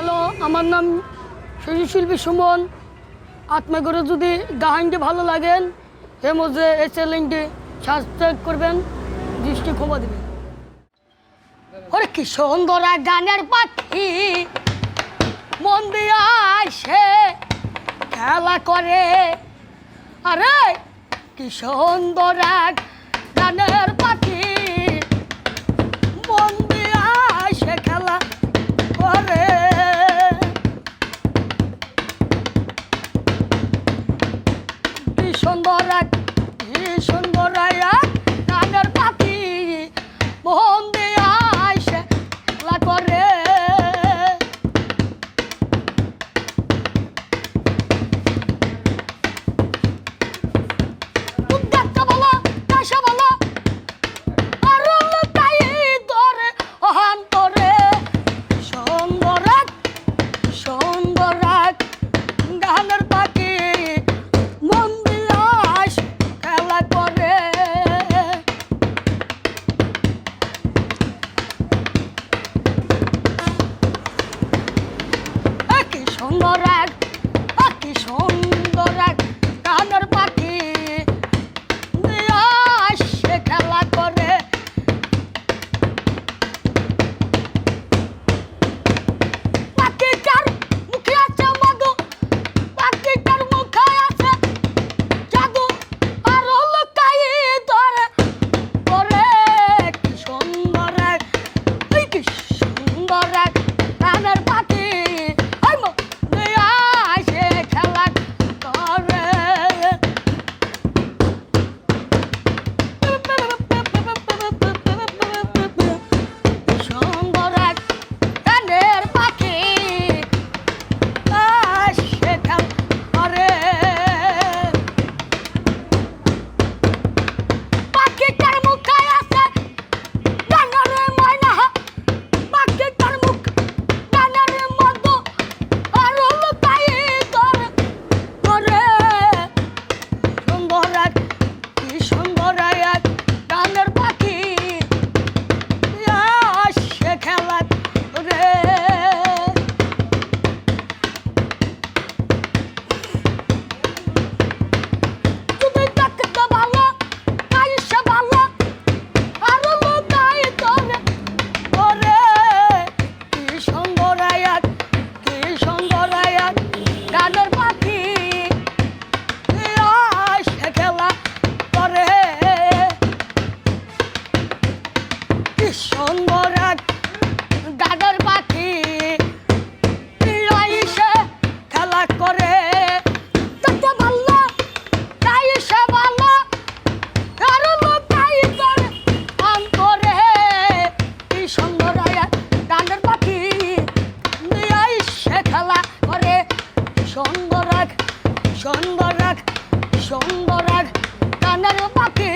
Hello, আমার নাম শরীর শিল্পী সুমন। আত্মা যদি গাহানটি ভালো লাগেন এর মধ্যে এই চ্যানেলটি সাবস্ক্রাইব করবেন, দৃষ্টি ক্ষমা দেবেন। ওরে কি সুন্দর গানের পাখি, মন দিয়ে খেলা করে। আরে, কি সুন্দর গানের অঙ্গরা সঙ্গ রাখ সঙ্গ রাখ সঙ্গ কানার পাখি।